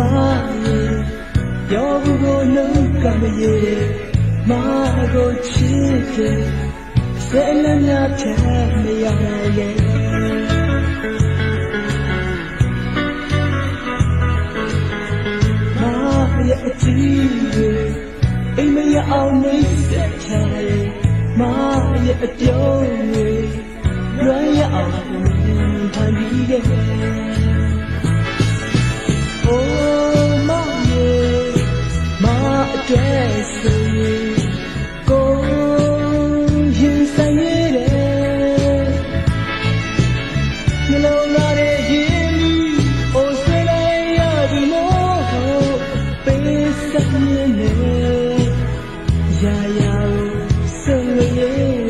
တယ်မရဲ့ရောဘူးကိုလုံးကမရဲ့မကိုချစ်တယ်စဲလန်းများဖြတ်မရရဲ့မရဲ့အကြည့်တွေအိမ်မရအောင်နေစက်ချရဲ့မရဲ့အပြုံးတွေ my address ကိုရင်ဆိုင်ရတယ်နှလုံးသားရဲ့ရင်မီအိုဆွေးလိုက်ရသည်မို့ပေးစက်နေနေရာရာဆုံးရဲ့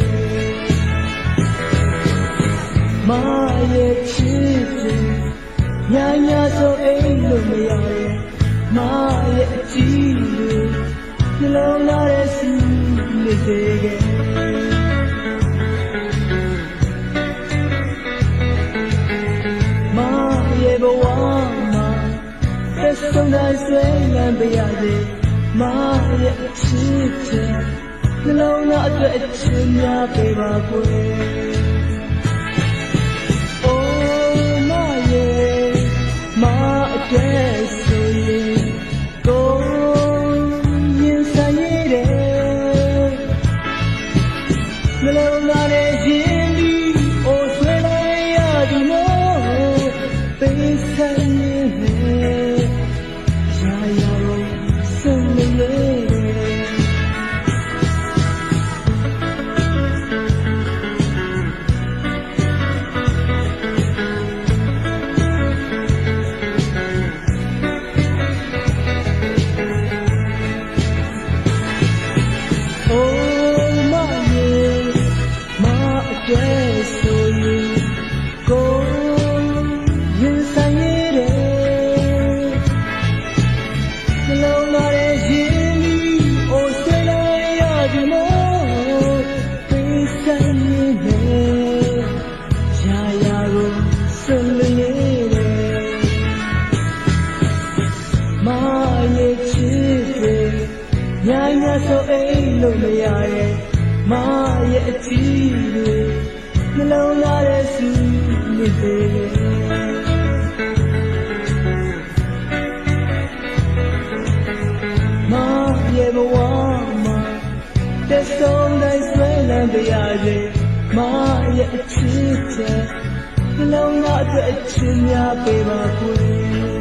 မရဲ့ချစ်တယ်ညာညာဆိုအိမ်လို့မရရဲ့မရဲ့အကြည့်လို့နှလုံးသားရဲ့စီ နေစေခဲ့မရဲ့ဘဝမှာသက်ဆုံးတိုင်းဆွေးလန်းပြရစေမရဲ့အချစ်တဲ့နှလုံးသားအတွက်အချင်းများပေးပါကွယ် မရဲ့ချစ်တယ်ညာညာဆိုအိမ်လို့မရရဲ့မရဲ့အကြည့်တွေနှလုံးသားရဲ့စူနေသေးမရဲ့ဘဝမှာတက်ဆုံးတိုင်းဆွဲလန်းပြရစေမရဲ့အချစ်တဲ့နှလုံးသားအတွက်အချင်းများပေးပါကွယ်